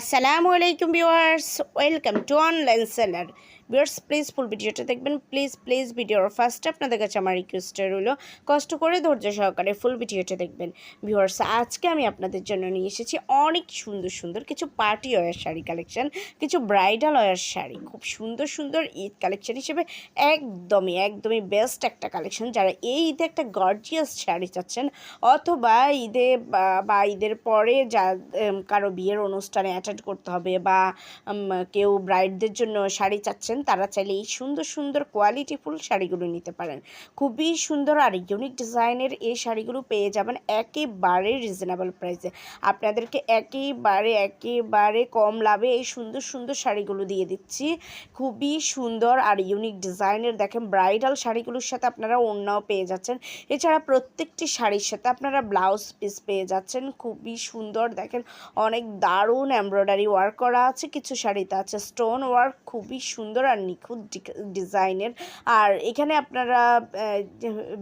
আসসালামু আলাইকুম viewers, welcome to online seller. Viewers, please full ভিডিওটা দেখবেন, প্লিজ প্লিজ ভিডিওর ফার্স্টে আপনাদের কাছে আমার রিকোয়েস্টটা রইল, কষ্ট করে ধৈর্য সহকারে ফুল ভিডিওটা দেখবেন। ভিউয়ার্স, আজকে আমি আপনাদের জন্য নিয়ে এসেছি অনেক সুন্দর সুন্দর কিছু পার্টি ওয়ার শাড়ি কালেকশন কিছু ব্রাইডাল ওয়ার শাড়ি। খুব সুন্দর সুন্দর ঈদ কালেকশন হিসেবে একদমই একদমই বেস্ট একটা কালেকশন যারা এই ঈদে একটা গর্জিয়াস শাড়ি চাচ্ছেন, অথবা ঈদে বা ঈদের পরে যা কারও বিয়ের অনুষ্ঠানে অ্যাটেন্ড করতে হবে বা কেউ ব্রাইডদের জন্য শাড়ি চাচ্ছেন, তারা চাইলে এই সুন্দর সুন্দর কোয়ালিটিফুল শাড়িগুলো নিতে পারেন। খুবই সুন্দর আর ইউনিক ডিজাইনের এই শাড়িগুলো পেয়ে যাবেন একেবারে রিজনেবল প্রাইসে আপনাদেরকে একেবারে একেবারে কম লাভে এই সুন্দর সুন্দর শাড়িগুলো দিয়ে দিচ্ছি। খুবই সুন্দর আর ইউনিক ডিজাইনের দেখেন ব্রাইডাল শাড়িগুলোর সাথে আপনারা অন্যও পেয়ে যাচ্ছেন। এছাড়া প্রত্যেকটি শাড়ির সাথে আপনারা ব্লাউজ পিস পেয়ে যাচ্ছেন। খুবই সুন্দর দেখেন, অনেক দারুণ এমব্রয়ডারি ওয়ার্ক করা আছে, কিছু শাড়িতে আছে। স্টোন ওয়ার্ক খুবই সুন্দর আর নিখুঁত ডিজাইনের। আর এখানে আপনারা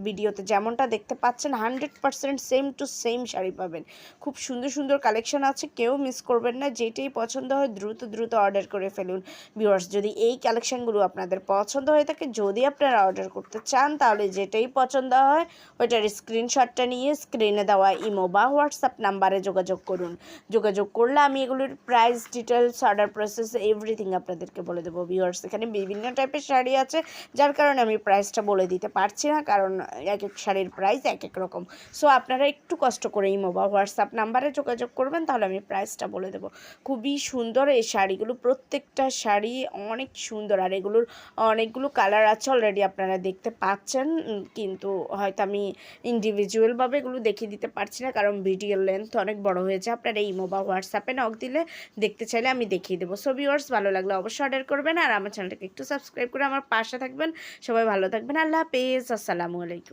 ভিডিওতে যেমনটা দেখতে পাচ্ছেন, hundred percent same to same sari পাবেন। খুব সুন্দর সুন্দর কালেকশন আছে, কেউ মিস করবেন না, যেটাই পছন্দ হয় দ্রুত দ্রুত অর্ডার করে ফেলুন। ভিউয়ার্স, যদি এই কালেকশনগুলো আপনাদের পছন্দ হয়ে থাকে, যদি আপনারা অর্ডার করতে চান, তাহলে যেটাই পছন্দ হয়, ওইটার স্ক্রিনশটটা নিয়ে স্ক্রিনে দেওয়া ইমো বা হোয়াটসঅ্যাপ নাম্বারে যোগাযোগ করুন। যোগাযোগ করলে আমি এগুলোর price details order process everything আপনাদেরকে বলে দেবো ভিউয়ার্স এখানে বিভিন্ন টাইপের শাড়ি আছে, যার কারণে আমি প্রাইসটা বলে দিতে পারছি না, কারণ এক এক শাড়ির প্রাইস এক এক রকম। সো আপনারা একটু কষ্ট করে ইমো বা হোয়াটসঅ্যাপ নাম্বারে যোগাযোগ করবেন, তাহলে আমি প্রাইসটা বলে দেবো। খুবই সুন্দর এই শাড়িগুলো, প্রত্যেকটা শাড়ি অনেক সুন্দর, আর এগুলোর অনেকগুলো কালার আছে অলরেডি আপনারা দেখতে পাচ্ছেন, কিন্তু হয়তো আমি ইন্ডিভিজুয়ালভাবে এগুলো দেখিয়ে দিতে পারছি না, কারণ ভিডিও লেন্থ অনেক বড় হয়েছে। আপনারা ইমো বা হোয়াটসঅ্যাপে নক দিলে দেখতে চাইলে আমি দেখিয়ে দেবো। সো ভিউয়ার্স ভালো লাগলে অবশ্যই অর্ডার করবেন আর আমার চ্যানেলটাকে একটু সাবস্ক্রাইব করে আমার পাশে থাকবেন। সবাই ভালো থাকবেন। আল্লাহ হাফেজ। আসসালামু আলাইকুম।